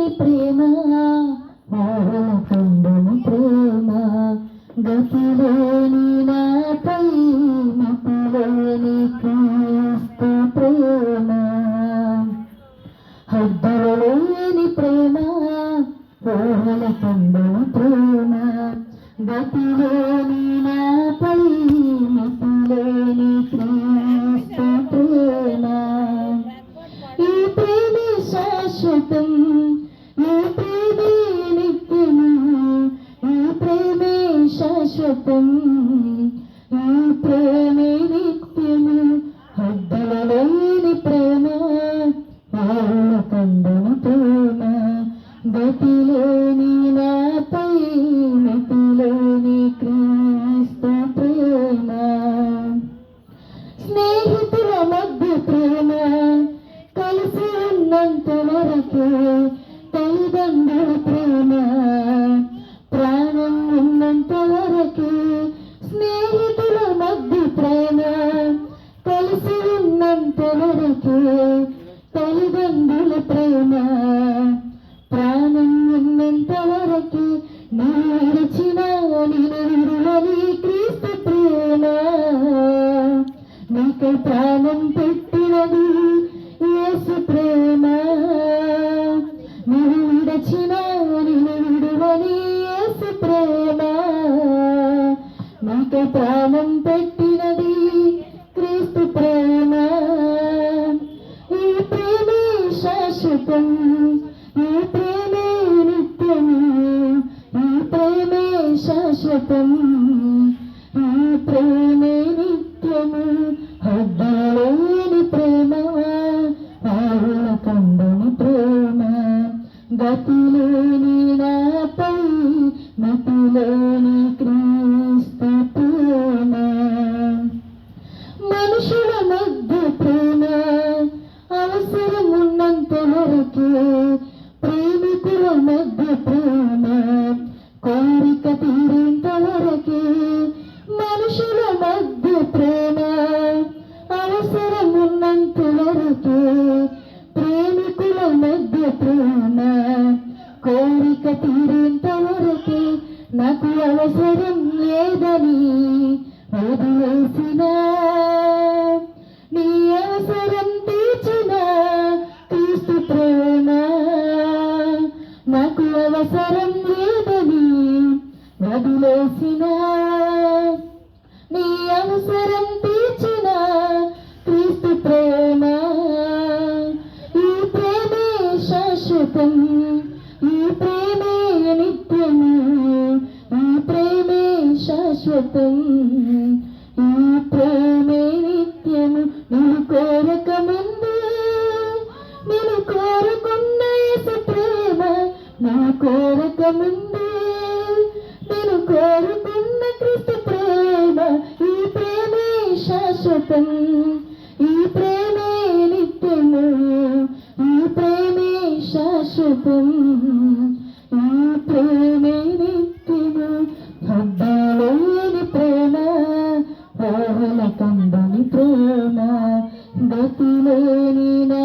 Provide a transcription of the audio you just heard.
లేని ప్రేమ కందని ప్రేమ గతిలేని నాపై మితిలేని క్రీస్తు ప్రేమ. హద్దలేని ప్రేమ ఊహల కందని ప్రేమ గతిలేని నాపై మితిలేని క్రీస్తు ప్రేమ. ఈ ప్రేమ శాశ్వతం ఈ ప్రేమే నిత్యము హద్దలలేని ప్రేమ తల్లిదండ్రుల ప్రేమ. ప్రాణం ఉన్నంత వరకు నీ నిలువని విడువని క్రీస్తు ప్రేమ. నీకు ప్రాణం పెట్టినది యేసు ప్రేమ. నీవు విడచిన నిలువని విడువని యేసు ప్రేమ. నీకు ప్రాణం శాశ్వతం ఈ ప్రేమే నిత్యము హద్దలేని ప్రేమ ఆవుల కందని ప్రేమ. గతిలేని నాపై మతిలేని క్రీస్తు ప్రేమ. మనుషుల మధ్య ప్రేమ అవసరం వరకే ప్రేమికుల మధ్య కోరిక తీరేంత వరకు నాకు అవసరం లేదని వదిలేసిన. నీ అవసరం తీర్చిన క్రీస్తు ప్రేమ. నాకు అవసరం లేదని వదిలేసిన. నీ అవసరం తీర్చిన క్రీస్తు ప్రేమ. ఈ ప్రేమే శాశ్వతం. శాశ్వతం ఈ ప్రేమే నిత్యము నేను కోరక ముందు నేను కోరుకున్న యేసు ప్రేమ నా కోరక ముందు నేను కోరుకున్న క్రీస్తు ప్రేమ ఈ ప్రేమే శాశ్వతం. ఈ ప్రేమే నిత్యము ఈ ప్రేమే శాశ్వతం. الظالمين